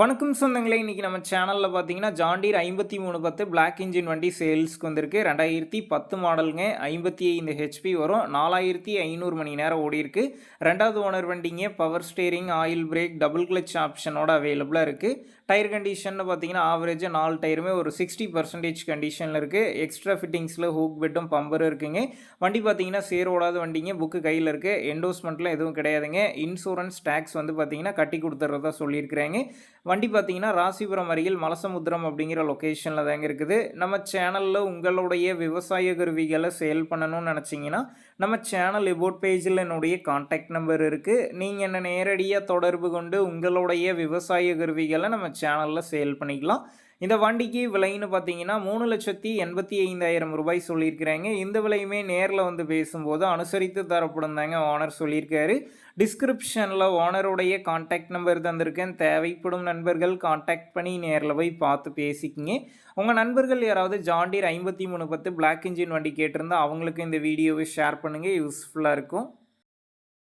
வணக்கம் சொந்தங்களே இன்றைக்கி நம்ம சேனலில் பார்த்தீங்கன்னா ஜாண்டீர் ஐம்பத்தி மூணு பத்து பிளாக் இன்ஜின் வண்டி சேல்ஸ்க்கு வந்திருக்கு. ரெண்டாயிரத்தி பத்து மாடலுங்க. ஐம்பத்தி ஐந்து ஹெச்பி வரும். நாலாயிரத்தி ஐநூறு மணி நேரம் ஓடிருக்கு ரெண்டாவது ஓனர் வண்டிங்க power steering oil brake double clutch ஆப்ஷனோட அவைலபிளாக இருக்குது டயர் கண்டிஷன் பார்த்தீங்கன்னா ஆவரேஜாக நாலு டயருமே ஒரு சிக்ஸ்டி பர்சன்டேஜ் கண்டிஷனில் இருக்குது எக்ஸ்ட்ரா ஃபிட்டிங்ஸில் ஹூக் பெட்டும் பம்பரும் இருக்குங்க. வண்டி பார்த்தீங்கன்னா சேரோடாத வண்டிங்க புக்கு கையில் இருக்குது என்டோஸ்மெண்ட்லாம் எதுவும் கிடையாதுங்க. இன்சூரன்ஸ் டேக்ஸ் வந்து பார்த்தீங்கன்னா கட்டி கொடுத்துறதா சொல்லியிருக்கிறாங்க. வண்டி பார்த்தீங்கன்னா ராசிபுரம் அருகில் மலசமுத்திரம் அப்படிங்கிற லொக்கேஷனில் தாங்க இருக்குது. நம்ம சேனலில் உங்களுடைய விவசாய கருவிகளை சேல் பண்ணணும்னு நினச்சிங்கன்னா நம்ம சேனல் எபோட் பேஜில் என்னுடைய காண்டாக்ட் நம்பர் இருக்குது நீங்கள் என்ன நேரடியாக தொடர்பு கொண்டு உங்களுடைய விவசாய கருவிகளை நம்ம சேனலில் சேல் பண்ணிக்கலாம். இந்த வண்டிக்கு விலைன்னு பார்த்தீங்கன்னா மூணு லட்சத்தி எண்பத்தி ஐந்தாயிரம் ரூபாய் சொல்லியிருக்கிறாங்க. இந்த விலையுமே நேரில் வந்து பேசும்போது அனுசரித்து தரப்படும் தாங்க ஓனர் சொல்லியிருக்காரு. டிஸ்கிரிப்ஷனில் ஓனருடைய காண்டாக்ட் நம்பர் தந்திருக்கேன். தேவைப்படும் நண்பர்கள் காண்டாக்ட் பண்ணி நேரில் போய் பார்த்து பேசிக்கிங்க. உங்கள் நண்பர்கள் யாராவது ஜாண்டீர் ஐம்பத்தி மூணு பத்து பிளாக் இன்ஜின் வண்டி கேட்டிருந்தா அவங்களுக்கு இந்த வீடியோவை ஷேர் பண்ணுங்கள் யூஸ்ஃபுல்லாக இருக்கும்.